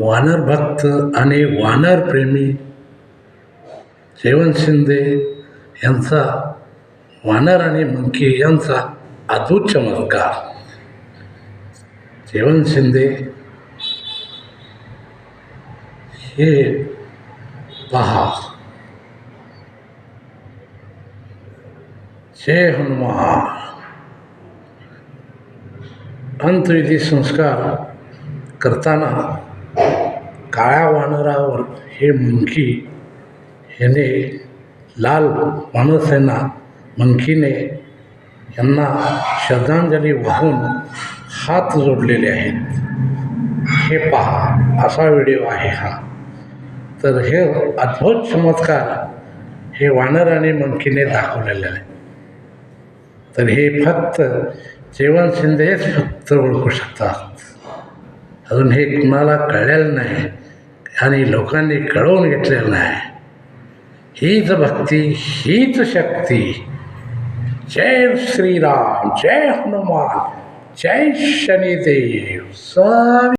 वानर भक्त आणि वानर प्रेमी जयवंत शिंदे यांचा वानर आणि मंकी यांचा अद्भुत चमत्कार जयवंत शिंदे हे पहा. जय हनुमान. अंतविधी संस्कार करताना काळ्या वानरावर हे मंकी ह्याने लाल वानरसेना मंकीने यांना श्रद्धांजली वाहून हात जोडलेले आहेत. हे पहा असा व्हिडिओ आहे हा. तर हे अद्भुत चमत्कार हे वानर आणि मंकीने दाखवलेले आहे तर हे फक्त जेवण शिंदेच फक्त ओळखू शकतात. अजून हे कुणाला कळलेलं नाही आणि लोकांनी कळवून घेतलेलं नाही. हीच भक्ती हीच शक्ती. जय श्रीराम जय हनुमान जय शनिदेव स्वामी